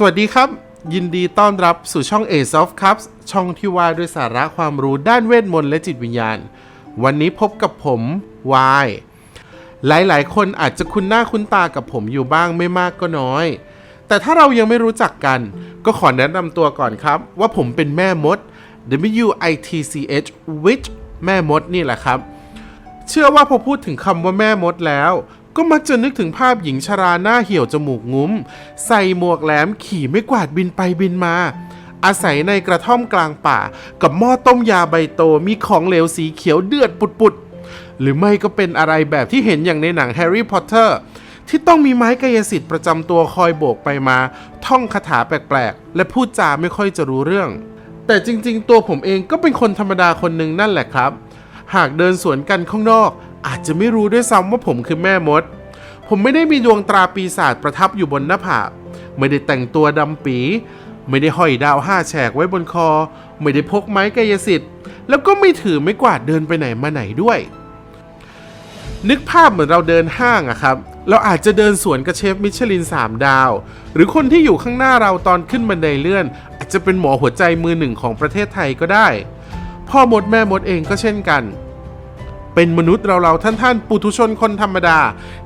สวัสดีครับ ยินดีต้อนรับสู่ช่อง a s o f Cups ช่องที่ว่าด้วยสาระความรู้ด้านเวทมนต์และจิตวิญญาณ วันนี้พบกับผมวายหลายๆ คนอาจจะคุ้นหน้าคุ้นตากับผมอยู่บ้างไม่มากก็น้อย แต่ถ้าเรายังไม่รู้จักกัน ก็ขอแนะนำตัวก่อนครับ ว่าผมเป็นแม่มด W I T C H Witch แม่มดนี่แหละครับ เชื่อว่าพอพูดถึงคำว่าแม่มดแล้ว ก็มักจะนึกถึงภาพหญิงชราหน้าเหี่ยวจมูกงุ้ม ใส่หมวกแหลมขี่ไม่กวาดบินไปบินมา อาศัยในกระท่อมกลางป่า กับหม้อต้มยาใบโตมีของเหลวสีเขียวเดือดปุดๆ หรือไม่ก็เป็นอะไรแบบที่เห็นอย่างในหนังแฮร์รี่พอตเตอร์ที่ต้องมีไม้กายสิทธิ์ประจำตัวคอยโบกไปมา ท่องคาถาแปลกๆ และพูดจาไม่ค่อยจะรู้เรื่อง แต่จริงๆ ตัวผมเองก็เป็นคนธรรมดาคนหนึ่งนั่นแหละครับ หากเดินสวนกันข้างนอก อาจจะไม่รู้ด้วยซ้ำว่าผมคือแม่มด ผมไม่ได้มีดวงตราปีศาจประทับอยู่บนหน้าผากไม่ได้แต่งตัวดำปี ไม่ได้ห้อยดาวห้าแฉกไว้บนคอ ไม่ได้พกไม้กายสิทธิ์ แล้วก็ไม่ถือไม่กวาดเดินไปไหนมาไหนด้วย นึกภาพเหมือนเราเดินห้างอะครับ เราอาจจะเดินสวนกับเชฟมิชลิน 3 ดาว หรือคนที่อยู่ข้างหน้าเราตอนขึ้นบันไดเลื่อน อาจจะเป็นหมอหัวใจมือหนึ่งของประเทศไทยก็ได้ พ่อมดแม่มดเองก็เช่นกัน เป็นมนุษย์เราๆท่านๆ ปุถุชนคนธรรมดา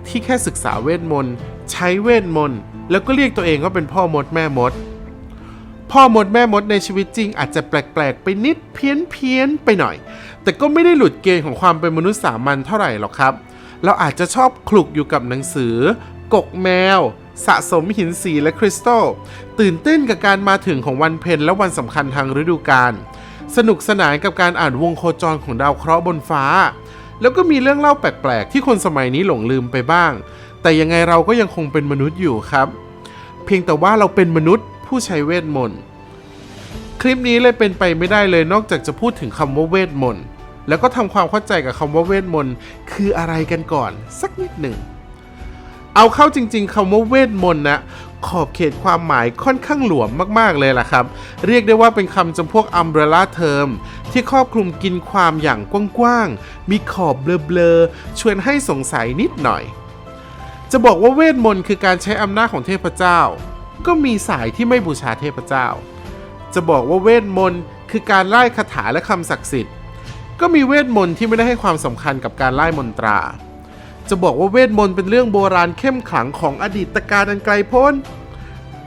ที่แค่ศึกษาเวทมนต์ ใช้เวทมนต์ แล้วก็เรียกตัวเองว่าเป็นพ่อมดแม่มด พ่อมดแม่มดในชีวิตจริง อาจจะแปลกๆ ไปนิดเพี้ยนเพี้ยนๆไปหน่อย แต่ก็ไม่ได้หลุดเกณฑ์ของความเป็นมนุษย์สามัญเท่าไหร่หรอกครับ เราอาจจะชอบคลุกอยู่กับหนังสือ กกแมว สะสมหินสีและคริสตัลตื่นเต้นกับการมาถึงของวันเพ็ญและวันสำคัญทางฤดูกาลสนุกสนานกับการอ่านวงโคจรของดาวเคราะห์บนฟ้า แล้วก็มีเรื่องเล่าแปลกๆ ที่คนสมัยนี้หลงลืมไปบ้าง แต่ยังไงเราก็ยังคงเป็นมนุษย์อยู่ครับ เพียงแต่ว่าเราเป็นมนุษย์ผู้ใช้เวทมนต์คลิปนี้เลยเป็นไปไม่ได้เลยนอกจากจะพูดถึงคำว่าเวทมนต์แล้วก็ทำความเข้าใจกับคำว่าเวทมนต์คืออะไรกันก่อน สักนิดหนึ่ง เอาเข้าจริง ๆคำว่าเวทมนต์นะขอบเขตความหมายค่อนข้างหลวมมากๆเลยล่ะครับ เรียกได้ว่าเป็นคำจำพวก umbrella term ที่ครอบคลุมกินความอย่างกว้างๆ มีขอบเบลอๆ ชวนให้สงสัยนิดหน่อย จะบอกว่าเวทมนต์คือการใช้อำนาจของเทพเจ้า ก็มีสายที่ไม่บูชาเทพเจ้า จะบอกว่าเวทมนต์คือการไล่คาถาและคำศักดิ์สิทธิ์ ก็มีเวทมนต์ที่ไม่ได้ให้ความสำคัญกับการไล่มนตรา จะบอกว่าเวทมนต์เป็นเรื่องโบราณเข้มขลังของอดีตการอันไกลโพ้น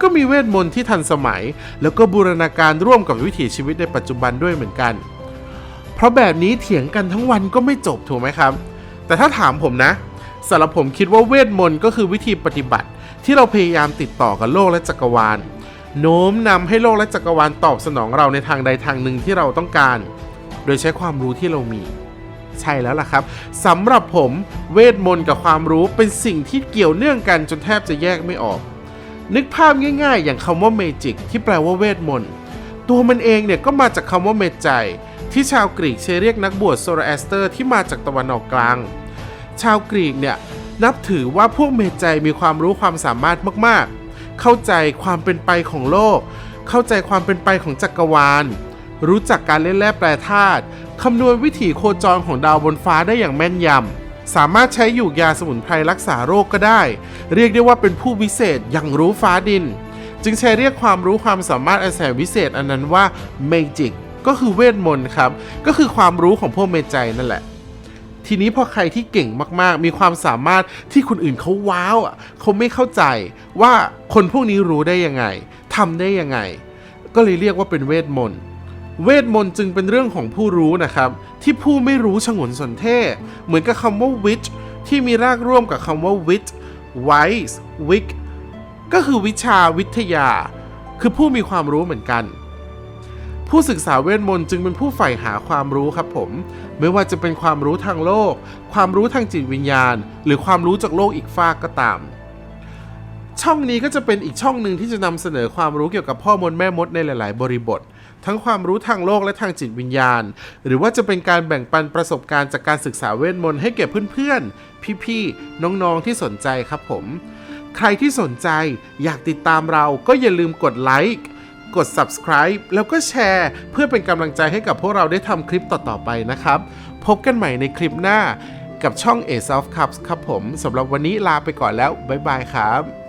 ก็มีเวทมนต์ที่ทันสมัย แล้วก็บูรณาการร่วมกับวิถีชีวิตในปัจจุบันด้วยเหมือนกัน เพราะแบบนี้เถียงกันทั้งวันก็ไม่จบถูกไหมครับ แต่ถ้าถามผมนะสำหรับผมคิดว่าเวทมนต์ก็คือวิธีปฏิบัติ ที่เราพยายามติดต่อกับโลกและจักรวาล โน้มนำให้โลกและจักรวาลตอบสนองเราในทางใดทางหนึ่งที่เราต้องการ โดยใช้ความรู้ที่เรามี ใช่แล้วล่ะครับสำหรับผมเวทมนต์กับความรู้เป็นสิ่งที่เกี่ยวเนื่องกันจนแทบจะแยกไม่ออก นึกภาพง่าย ๆ อย่างคำว่าเมจิกที่แปลว่าเวทมนต์ตัวมันเองเนี่ยก็มาจากคำว่าเมจัย ที่ชาวกรีกใช้เรียกนักบวชโซราแอสเตอร์ที่มาจากตะวันออกกลาง ชาวกรีกเนี่ยนับถือว่าพวกเมจัยมีความรู้ความสามารถมากๆ เข้าใจความเป็นไปของโลก เข้าใจความเป็นไปของจักรวาล รู้จักการเล่นแร่แปรธาตุคำนวณวิถีโคจรของดาวบนฟ้าได้อย่างแม่นยำ สามารถใช้หยูกยาสมุนไพรรักษาโรคก็ได้ เรียกได้ว่าเป็นผู้วิเศษอย่างรู้ฟ้าดิน จึงใช้เรียกความรู้ความสามารถอันแสนวิเศษอันนั้นว่าเมจิก ก็คือเวทมนต์ครับ ก็คือความรู้ของพวกเมจัยนั่นแหละ ทีนี้พอใครที่เก่งมากๆ มีความสามารถที่คนอื่นเขาว้าวอะเขาไม่เข้าใจว่าคนพวกนี้รู้ได้ยังไงทำได้ยังไง ก็เลยเรียกว่าเป็นเวทมนต์เวทมนต์จึงเป็นเรื่องของผู้รู้นะครับ ที่ผู้ไม่รู้ฉงนสนเท่เหมือนกับคำว่า witch ที่มีรากร่วมกับคำว่า wit wise wig ก็คือวิชาวิทยา คือผู้มีความรู้เหมือนกัน ผู้ศึกษาเวทมนต์จึงเป็นผู้ใฝ่หาความรู้ครับผม ไม่ว่าจะเป็นความรู้ทางโลก ความรู้ทางจิตวิญญาณ หรือความรู้จากโลกอีกฟากก็ตาม ช่องนี้ก็จะเป็นอีกช่องหนึ่งที่จะนำเสนอความรู้เกี่ยวกับพ่อมดแม่มดในหลาย ๆ บริบท ทั้งความรู้ทางโลกและทางจิตวิญญาณ หรือว่าจะเป็นการแบ่งปันประสบการณ์จากการศึกษาเวทมนต์ให้แก่เพื่อน ๆ พี่ ๆ น้อง ๆ ที่สนใจครับผม ใครที่สนใจอยากติดตามเราก็อย่าลืมกดไลค์ กด subscribe แล้วก็แชร์เพื่อเป็นกำลังใจให้กับพวกเราได้ทำคลิปต่อๆไปนะครับ พบกันใหม่ในคลิปหน้ากับช่อง A Self Cups ครับผมสำหรับวันนี้ลาไปก่อนแล้ว บ๊ายบายครับ